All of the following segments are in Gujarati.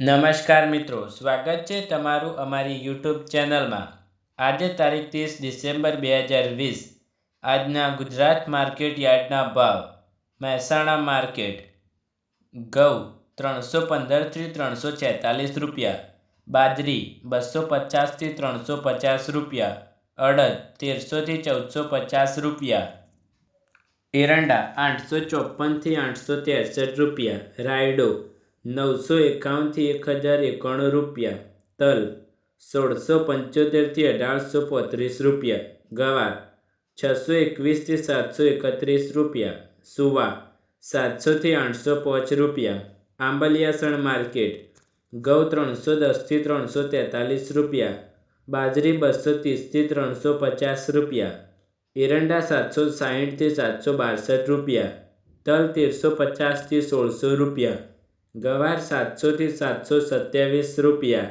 નમસ્કાર મિત્રો, સ્વાગત છે તમારું અમારી યુટ્યુબ ચેનલમાં. આજે તારીખ ત્રીસ ડિસેમ્બર બે હજાર વીસ. આજના ગુજરાત માર્કેટ યાર્ડના ભાવ. મહેસાણા માર્કેટ. ઘઉં ત્રણસો પંદરથી ત્રણસો છેતાલીસ રૂપિયા. બાજરી બસો પચાસથી ત્રણસો પચાસ રૂપિયા. અડદ તેરસોથી ચૌદસો પચાસ રૂપિયા. એરંડા આઠસો ચોપનથી આઠસો ત્રેસઠ રૂપિયા. રાયડો નવસો એકાવનથી એક હજાર એકાણું રૂપિયા. તલ, સોળસો પંચોતેરથી અઢારસો પોત્રીસ રૂપિયા. ગવાર, છસો એકવીસથી સાતસો એકત્રીસ રૂપિયા. સુવા, સાતસોથી આઠસો પાંચ રૂપિયા. આંબલિયાસણ માર્કેટ, ઘઉં ત્રણસો દસથી ત્રણસો તેતાલીસ રૂપિયા. બાજરી બસો ત્રીસથી ત્રણસો પચાસ રૂપિયા. એરંડા સાતસો સાહીઠથી સાતસો બાસઠ રૂપિયા. તલ તેરસો પચાસથી સોળસો રૂપિયા. ગવાર સાતસોથી સાતસો સત્યાવીસ રૂપિયા.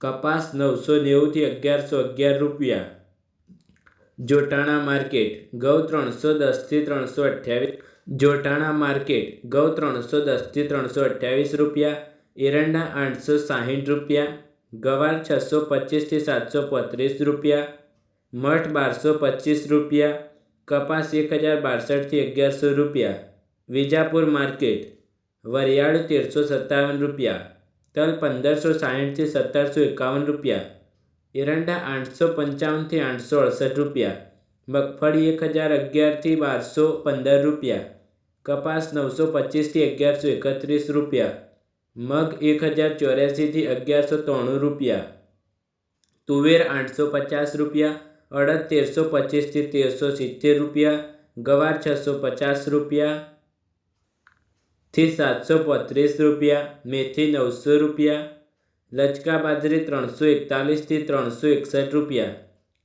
કપાસ નવસો નેવુંથી અગિયારસો અગિયાર રૂપિયા. જોટાણા માર્કેટ ઘઉં ત્રણસો દસથી ત્રણસો અઠ્યાવીસ. જોટાણા માર્કેટ ઘઉં ત્રણસો દસથી ત્રણસો અઠ્યાવીસ રૂપિયા. એરંડા આઠસો સાહીઠ રૂપિયા. ગવાર છસો પચીસથી સાતસો પાંત્રીસ રૂપિયા. મઠ બારસો પચીસ રૂપિયા. કપાસ એક હજાર બાસઠથી અગિયારસો રૂપિયા. વિજાપુર માર્કેટ વરિયાળ તેરસો સત્તાવન રૂપિયા, તલ પંદરસો સાહીઠથી સત્તરસો એકાવન રૂપિયા, એરંડા આઠસો પંચાવનથી આઠસો અડસઠ રૂપિયા, મગફળી એક હજાર અગિયારથી બારસો પંદર રૂપિયા, કપાસ નવસો પચીસથી અગિયારસો એકત્રીસ રૂપિયા, મગ એક હજાર ચોર્યાસીથી અગિયારસો ત્રાણું રૂપિયા, તુવેર આઠસો પચાસ રૂપિયા, અડદ તેરસો પચીસથી તેરસો સિત્તેર રૂપિયા, ગવાર છસો પચાસ રૂપિયા થી સાતસો પાંત્રીસ રૂપિયા, મેથી નવસો રૂપિયા, લચકા બાજરી ત્રણસો એકતાલીસથી ત્રણસો એકસઠ રૂપિયા,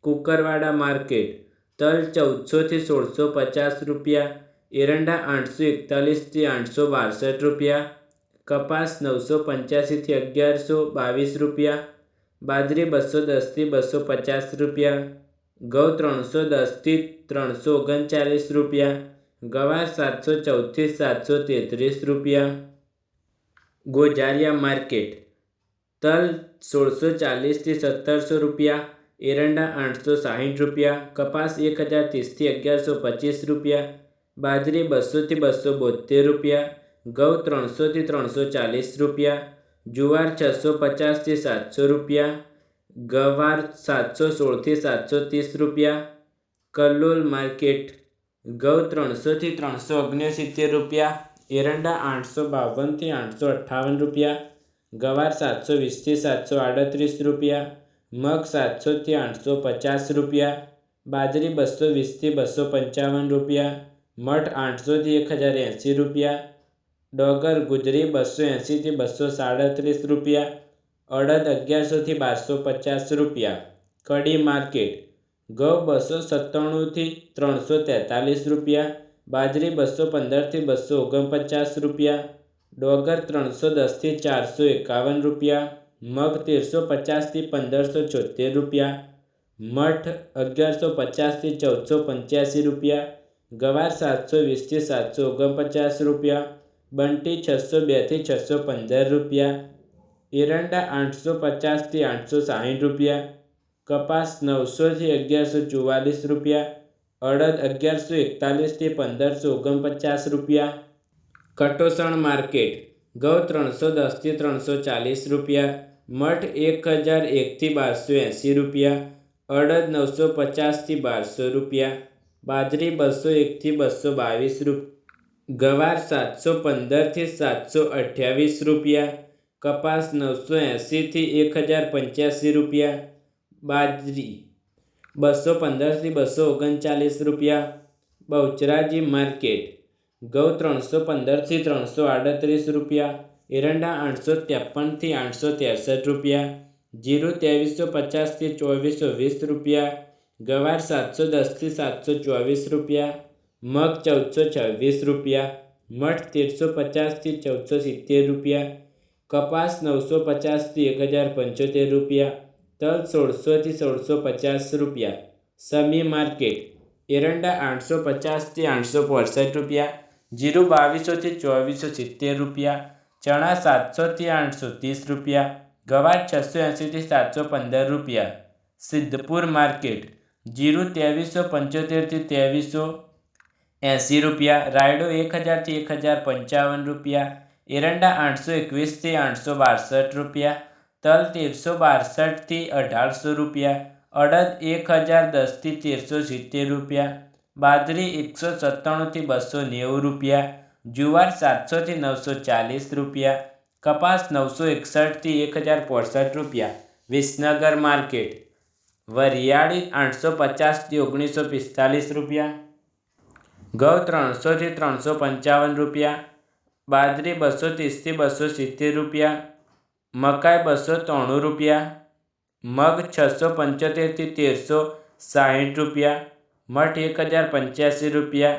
કુકરવાડા માર્કેટ, તલ ચૌદસોથી સોળસો પચાસ રૂપિયા, એરંડા આઠસો એકતાલીસથી આઠસો બાસઠ રૂપિયા, કપાસ નવસો પંચ્યાસીથી અગિયારસો બાવીસ રૂપિયા, બાજરી બસો દસથી બસો પચાસ રૂપિયા, ઘઉં ત્રણસો દસથી ત્રણસો ઓગણચાલીસ રૂપિયા ગવાર સાતસો ચૌદથી સાતસો તેત્રીસ રૂપિયા ગોજારિયા માર્કેટ તલ સોળસો ચાલીસથી સત્તરસો રૂપિયા એરંડા આઠસો સાહીઠ રૂપિયા કપાસ એક હજાર ત્રીસથી અગિયારસો પચીસ રૂપિયા બાજરી બસોથી બસો બોતેર રૂપિયા ઘઉં ત્રણસોથી ત્રણસો ચાલીસ રૂપિયા જુવાર છસો પચાસથી સાતસો રૂપિયા ગવાર સાતસો સોળથી સાતસો ત્રીસ રૂપિયા કલ્લોલ માર્કેટ ઘઉં ત્રણસોથી ત્રણસો ઓગણસિત્તેર રૂપિયા, એરંડા આઠસો બાવનથી આઠસો અઠ્ઠાવન રૂપિયા, ગવાર સાતસો વીસથી સાતસો આડત્રીસ રૂપિયા, મગ સાતસોથી આઠસો પચાસ રૂપિયા, બાજરી બસો વીસથી બસો પંચાવન રૂપિયા, મઠ આઠસોથી એક હજાર એંસી રૂપિયા, ડોગર ગુજરી બસો એંસીથી બસો સાડત્રીસ રૂપિયા, અડદ અગિયારસોથી બારસો પચાસ રૂપિયા. કડી માર્કેટ ઘઉં બસો સત્તાણુંથી ત્રણસો તેતાલીસ રૂપિયા, બાજરી બસો પંદરથી બસો ઓગણપચાસ રૂપિયા, ડોગર ત્રણસો દસથી ચારસો એકાવન રૂપિયા, મગ તેરસો પચાસથી પંદરસો છોતેર રૂપિયા, મઠ અગિયારસો પચાસથી ચૌદસો પંચ્યાસી રૂપિયા, ગવાર સાતસો વીસથી સાતસો ઓગણપચાસ રૂપિયા, બંટી છસો બેથી છસો પંદર રૂપિયા, એરંડા આઠસો પચાસથી આઠસો સાહીઠ રૂપિયા કપાસ નવસોથી અગિયારસો ચુવાલીસ રૂપિયા, અડદ અગિયારસો એકતાલીસથી પંદરસો ઓગણપચાસ રૂપિયા. કટોસણ માર્કેટ, ઘઉં ત્રણસો દસથી ત્રણસો ચાલીસ રૂપિયા, મઠ એક હજાર એકથી બારસો એંસી રૂપિયા, અડદ નવસો પચાસથી બારસો રૂપિયા, બાજરી બસો એકથી બસો બાવીસ રૂપિયા ગવાર સાતસો પંદરથી સાતસો અઠ્યાવીસ રૂપિયા, કપાસ નવસો એંસીથી એક હજાર પંચ્યાસી રૂપિયા બાજરી, બસો પંદરથી બસો ઓગણચાલીસ રૂપિયા. બહુચરાજી માર્કેટ, ઘઉં ત્રણસો પંદરથી ત્રણસો આડત્રીસ રૂપિયા. એરંડા આઠસો ત્રેપનથી આઠસો ત્રેસઠ રૂપિયા. જીરું ત્રેવીસો પચાસથી ચોવીસો વીસ રૂપિયા. ગવાર સાતસો દસથી સાતસો ચોવીસ રૂપિયા. મગ ચૌદસો છવ્વીસ રૂપિયા. મઠ તેરસો પચાસથી ચૌદસો સિત્તેર રૂપિયા. કપાસ નવસો પચાસથી એક હજાર પંચોતેર રૂપિયા. તલ સોળસોથી સોળસો પચાસ રૂપિયા. સમી માર્કેટ, એરંડા આઠસો પચાસથી આઠસો પોસઠ રૂપિયા. જીરું બાવીસોથી ચોવીસો સિત્તેર રૂપિયા. ચણા સાતસોથી આઠસો ત્રીસ રૂપિયા. ગવાર છસો એંસીથી સાતસો પંદર રૂપિયા. સિદ્ધપુર માર્કેટ, જીરું ત્રેવીસો પંચોતેરથી ત્રેવીસો. એંસી રૂપિયા. રાયડો એક હજારથી એક હજાર પંચાવન રૂપિયા. એરંડા આઠસો એકવીસથી આઠસો બાસઠ રૂપિયા. તલ તેરસો બાસઠથી અઢારસો રૂપિયા, અડદ એક હજાર દસથી તેરસો સિત્તેર રૂપિયા, બાજરી એકસો સત્તાણુંથી બસો નેવું રૂપિયા, જુવાર સાતસોથી નવસો ચાલીસ રૂપિયા, કપાસ નવસો એકસઠથી એક હજાર પોસઠ રૂપિયા, વિસનગર માર્કેટ, વરિયાળી આઠસો પચાસથી ઓગણીસો પિસ્તાલીસ રૂપિયા, ઘઉં ત્રણસોથી ત્રણસો પંચાવન રૂપિયા, બાજરી બસો ત્રીસથી બસો સિત્તેર રૂપિયા મકાઈ બસો ત્રાણું રૂપિયા, મગ છસો પંચોતેરથી તેરસો સાહીઠ રૂપિયા, મઠ એક હજાર પંચ્યાસી રૂપિયા,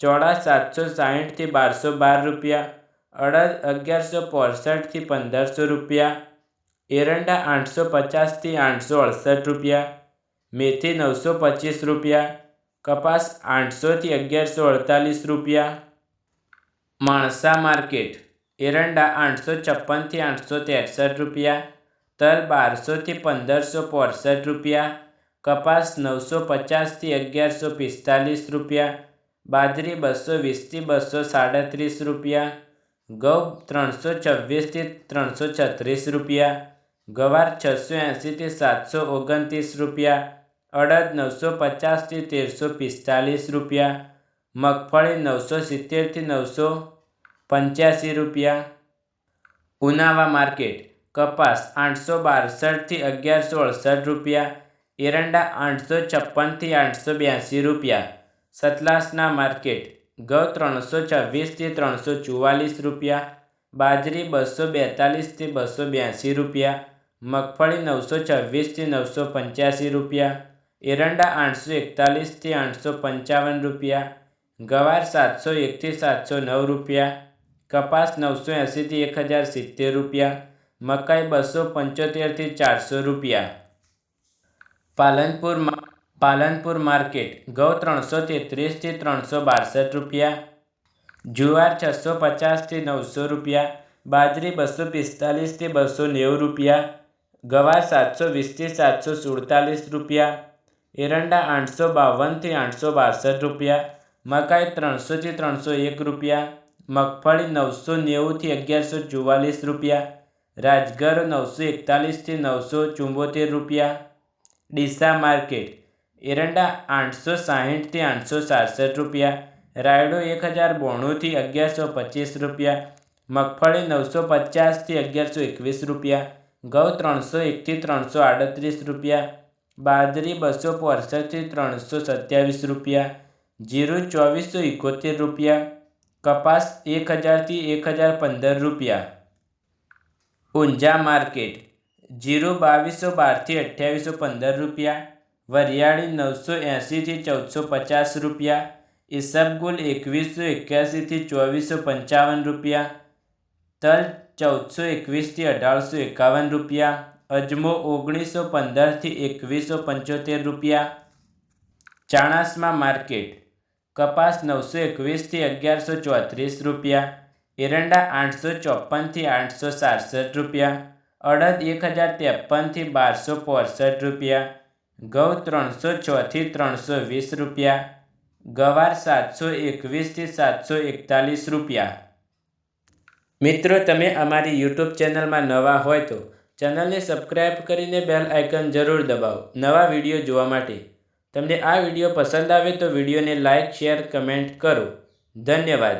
ચોળા સાતસો સાહીઠથી બારસો બાર રૂપિયા, અડદ અગિયારસો પોસઠથી પંદરસો રૂપિયા, એરંડા આઠસો પચાસથી આઠસો અડસઠ રૂપિયા, મેથી નવસો પચીસ રૂપિયા, કપાસ આઠસોથી અગિયારસો અડતાલીસ રૂપિયા. માણસા માર્કેટ. એરંડા આઠસો છપ્પનથી આઠસો ત્રેસઠ રૂપિયા, તલ બારસોથી પંદરસો પોસઠ રૂપિયા, કપાસ નવસો પચાસથી અગિયારસો પિસ્તાલીસ રૂપિયા, બાજરી બસો વીસથી બસો સાડત્રીસ રૂપિયા, ઘઉં ત્રણસો છવ્વીસથી ત્રણસો છત્રીસ રૂપિયા, ગવાર છસો એંસીથી સાતસો ઓગણત્રીસ રૂપિયા, અડદ નવસો પચાસથી તેરસો પિસ્તાલીસ રૂપિયા, મગફળી નવસો સિત્તેરથી નવસો પંચ્યાસી રૂપિયા. ઉનાવા માર્કેટ, કપાસ આઠસો બાસઠથી અગિયારસો અડસઠ રૂપિયા. એરંડા આઠસો છપ્પનથી આઠસો બ્યાસી રૂપિયા. સતલાસના માર્કેટ ઘઉં ત્રણસો છવ્વીસથી ત્રણસો ચુવાલીસ રૂપિયા. બાજરી બસો બેતાલીસથી બસો બ્યાસી રૂપિયા. મગફળી નવસો છવ્વીસથી નવસો પંચ્યાસી રૂપિયા. એરંડા આઠસો એકતાલીસથી આઠસો પંચાવન રૂપિયા. ગવાર સાતસો એકથી સાતસો નવ રૂપિયા. કપાસ નવસો એંસીથી એક હજાર સિત્તેર રૂપિયા, મકાઈ બસો પંચોતેરથી ચારસો રૂપિયા. પાલનપુર પાલનપુર માર્કેટ ઘઉં ત્રણસો તેત્રીસથી ત્રણસો બાસઠ રૂપિયા. જુવાર છસો પચાસથી નવસો રૂપિયા, બાજરી બસો પિસ્તાલીસથી બસો નેવું રૂપિયા, ગવાર સાતસો વીસથી સાતસો સુડતાલીસ રૂપિયા, એરંડા આઠસો બાવનથી આઠસો બાસઠ રૂપિયા, મકાઈ ત્રણસોથી ત્રણસો એક રૂપિયા મગફળી નવસો નેવુંથી અગિયારસો ચુમ્માલીસ રૂપિયા, રાજગર નવસો એકતાલીસથી નવસો ચુંબોતેર રૂપિયા, ડીસા માર્કેટ એરંડા આઠસો સાહીઠથી આઠસો સાડસઠ રૂપિયા, રાયડો એક હજાર બોણુંથી અગિયારસો પચીસ રૂપિયા, મગફળી નવસો પચાસથી અગિયારસો એકવીસ રૂપિયા, ઘઉં ત્રણસો એકથી ત્રણસો આડત્રીસ રૂપિયા, બાજરી બસો પોસઠથી ત્રણસો સત્યાવીસ રૂપિયા, જીરું ચોવીસો એકોતેર રૂપિયા કપાસ એક હજારથી એક હજાર પંદર રૂપિયા. ઊંઝા માર્કેટ, જીરું બાવીસો બારથી અઠ્યાવીસો પંદર રૂપિયા. વરિયાળી નવસો એંશીથી ચૌદસો પચાસ રૂપિયા. ઈસબગુલ એકવીસો એક્યાસીથી ચોવીસો પંચાવન રૂપિયા. તલ ચૌદસો એકવીસથી અઢારસો એકાવન રૂપિયા. અજમો ઓગણીસો પંદરથી એકવીસો પંચોતેર રૂપિયા. ચાણસમા માર્કેટ કપાસ નવસો એકવીસથી અગિયારસો ચોત્રીસ રૂપિયા, એરંડા આઠસો ચોપનથી આઠસો સાડસઠ રૂપિયા, અડદ એક હજાર ત્રેપનથી બારસો પોસઠ રૂપિયા, ઘઉં ત્રણસો છથી ત્રણસો વીસ રૂપિયા, ગવાર સાતસો એકવીસથી સાતસો એકતાલીસ રૂપિયા. મિત્રો, તમે અમારી યુટ્યુબ ચેનલમાં નવા હોય તો ચેનલને સબસ્ક્રાઈબ કરીને બેલ આઇકન જરૂર દબાવો નવા વીડિયો જોવા માટે. તમને આ વીડિયો પસંદ આવે તો વિડીયોને લાઇક શેર કમેન્ટ કરો. ધન્યવાદ.